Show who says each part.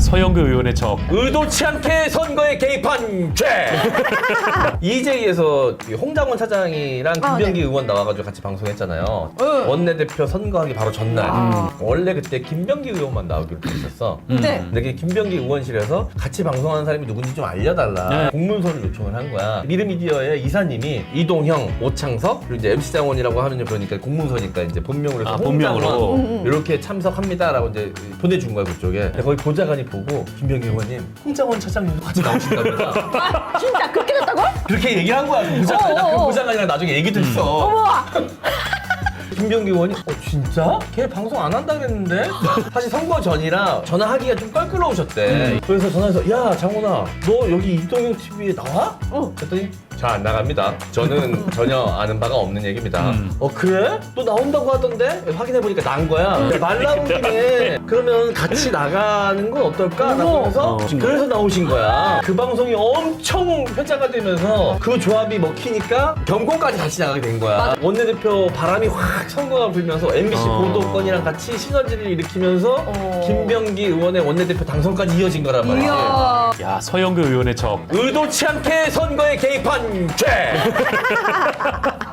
Speaker 1: 서영교 의원의 적.
Speaker 2: 의도치 않게 선거에 개입한 죄. EJ에서 홍장원 차장이랑
Speaker 3: 아,
Speaker 2: 김병기 의원 나와가지고 같이 방송했잖아요.
Speaker 3: 응.
Speaker 2: 원내대표 선거하기 바로 전날.
Speaker 3: 아.
Speaker 2: 원래 그때 김병기 의원만 나오기로 돼 있었어.
Speaker 3: 네.
Speaker 2: 근데 그 김병기 의원실에서 같이 방송하는 사람이 누군지 좀 알려달라
Speaker 1: 네.
Speaker 2: 공문서를 요청을 한 거야 미르미디어의 이사님이 이동형, 오창석 그리고 이제 MC 장원이라고 하면 그러니까 공문서니까 이제 본명으로 해서
Speaker 1: 아, 본명으로.
Speaker 3: 음, 음.
Speaker 2: 이렇게 참석합니다라고 이제 보내준 거야 그쪽에 근데 거기 보좌관이 보고 김병기 의원님 홍장원 차장님도 같이 나오신답니다
Speaker 3: 아, 진짜 그렇게 됐다고?
Speaker 2: 그렇게 얘기를 한 거야 그 보좌관 나그
Speaker 3: 어어어.
Speaker 2: 보좌관이랑 나중에 얘기도 했어
Speaker 3: 어머.
Speaker 2: 김병기 의원이 어 진짜? 걔 방송 안 한다 그랬는데? 사실 선거 전이라 전화하기가 좀 껄끄러우셨대 그래서 전화해서 야 장훈아 너 여기 이동형 TV에 나와?
Speaker 3: 어.
Speaker 2: 그랬더니 잘 안 나갑니다 저는 전혀 아는 바가 없는 얘기입니다
Speaker 1: 음.
Speaker 2: 어 그래? 너 나온다고 하던데? 확인해 보니까 난 거야 말 나온 김에 그러면 같이 나가는 건 어떨까? 해서
Speaker 1: 어.
Speaker 2: 그래서 나오신 거야 그 방송이 엄청 회자가 되면서 그 조합이 먹히니까 경고까지 같이 나가게 된 거야 원내대표 바람이 확 선거가 불면서 MBC
Speaker 1: 어.
Speaker 2: 보도권이랑 같이 시너지를 일으키면서
Speaker 3: 어.
Speaker 2: 김병기 의원의 원내대표 당선까지 이어진 거란 말이지
Speaker 3: 이야.
Speaker 1: 야, 서영교 의원의 적.
Speaker 2: 의도치 않게 선거에 개입한 죄